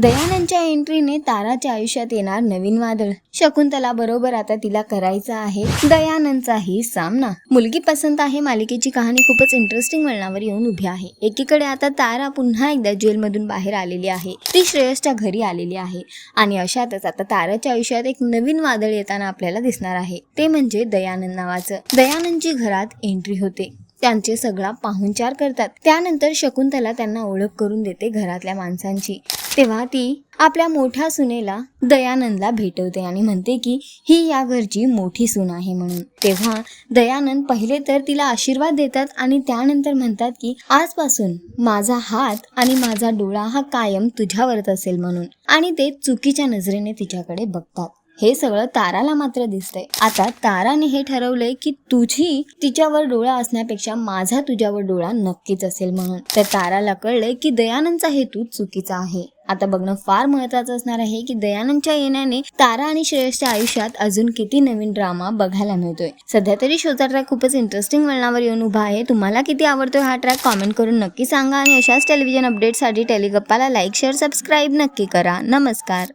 दयानंदच्या एंट्रीने ताराच्या आयुष्यात येणार नवीन वादळ. शकुंतला बरोबर आता तिला करायचा आहे. दयानंदचाही सामना. मुलगी पसंत आहे मालिकेची कहाणी खूपच इंटरेस्टिंग वळणावर येऊन उभी आहे. एकीकडे आता तारा पुन्हा एकदा जेलमधून बाहेर आलेली आहे. ती श्रेयसच्या घरी आलेली आहे. आणि अशातच आता ताराच्या आयुष्यात एक नवीन वादळ येताना आपल्याला दिसणार आहे. ते म्हणजे दयानंद नावाचं. दयानंदची घरात एंट्री होते. त्यांचे सगळा पाहुणचार करतात. त्यानंतर शकुंतला त्यांना ओळख करून देते घरातल्या माणसांची. तेव्हा ती आपल्या मोठ्या सुनेला दयानंदला भेटवते आणि म्हणते की ही या घरची मोठी सून आहे म्हणून. तेव्हा दयानंद पहिले तर तिला आशीर्वाद देतात आणि त्यानंतर म्हणतात की आजपासून माझा हात आणि माझा डोळा हा कायम तुझ्यावरच असेल म्हणून. आणि ते चुकीच्या नजरेने तिच्याकडे बघतात. हे सगळं ताराला मात्र दिसतंय. आता ताराने हे ठरवलंय की तुझी तिच्यावर डोळा असण्यापेक्षा माझा तुझ्यावर डोळा नक्कीच असेल म्हणून. तर ताराला कळलंय की दयानंदचा हेतू चुकीचा आहे. आता बघणं फार महत्वाचं असणार आहे की दयानंदच्या येण्याने तारा आणि श्रेयसच्या आयुष्यात अजून किती नवीन ड्रामा बघायला मिळतोय. सध्या तरी शोचा ट्रॅक खूपच इंटरेस्टिंग वळणावर येऊन उभा आहे. तुम्हाला किती आवडतोय हा ट्रॅक कॉमेंट करून नक्की सांगा आणि अशाच टेलिव्हिजन अपडेटसाठी टेलिगप्पाला लाईक शेअर सबस्क्राईब नक्की करा. नमस्कार.